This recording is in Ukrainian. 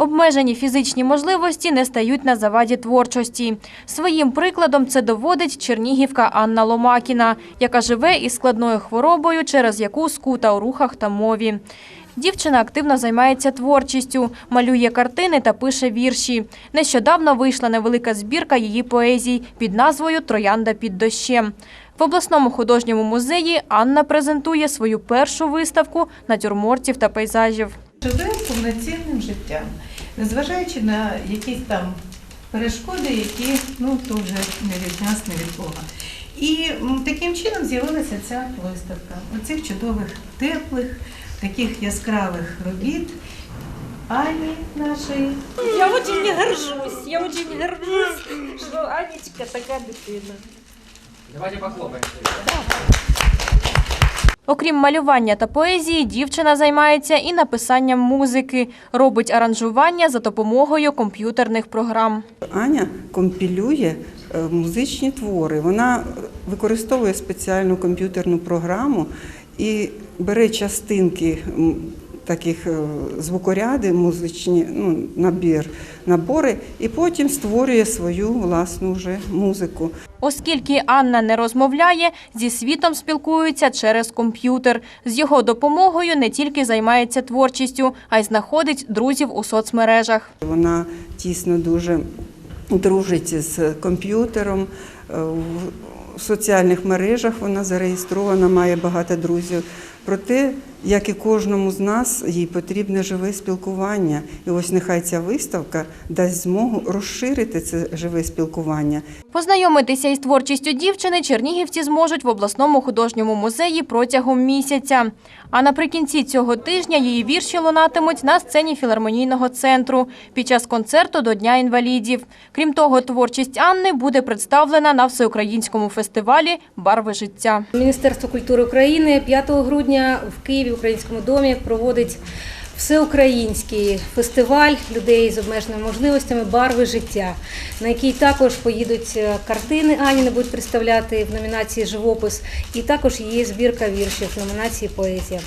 Обмежені фізичні можливості не стають на заваді творчості. Своїм прикладом це доводить чернігівка Анна Ломакіна, яка живе із складною хворобою, через яку скута у рухах та мові. Дівчина активно займається творчістю, малює картини та пише вірші. Нещодавно вийшла невелика збірка її поезій під назвою Троянда під дощем. В обласному художньому музеї Анна презентує свою першу виставку натюрмортів та пейзажів. Живе повноцінним життям, незважаючи на якісь там перешкоди, які ну то вже не від нас, не від Бога. І таким чином з'явилася ця виставка. Оцих чудових, теплих, таких яскравих робіт Ані нашої. Я очень не горжусь, я очень горжусь, что Анечка такая дитина. Давайте похлопаем. Окрім малювання та поезії, дівчина займається і написанням музики, робить аранжування за допомогою комп'ютерних програм. Аня компілює е, музичні твори. Вона використовує спеціальну комп'ютерну програму і бере частинки таких е, звукоряди, музичні, ну, набір, набори, і потім створює свою власну вже музику. Оскільки Анна не розмовляє, зі світом спілкується через комп'ютер. З його допомогою не тільки займається творчістю, а й знаходить друзів у соцмережах. Вона тісно дуже дружить з комп'ютером. е, В соціальних мережах вона зареєстрована, має багато друзів. Проте, як і кожному з нас, їй потрібне живе спілкування. І ось нехай ця виставка дасть змогу розширити це живе спілкування. Познайомитися із творчістю дівчини чернігівці зможуть в обласному художньому музеї протягом місяця. А наприкінці цього тижня її вірші лунатимуть на сцені філармонійного центру під час концерту до Дня інвалідів. Крім того, творчість Анни буде представлена на всеукраїнському фестивалі Барви життя. Міністерство культури України 5 грудня в Києві в Українському домі проводить всеукраїнський фестиваль людей з обмеженими можливостями Барви життя, на який також поїдуть е, картини Ані не будуть представляти в номінації Живопис, і також є збірка віршів в номінації Поезія.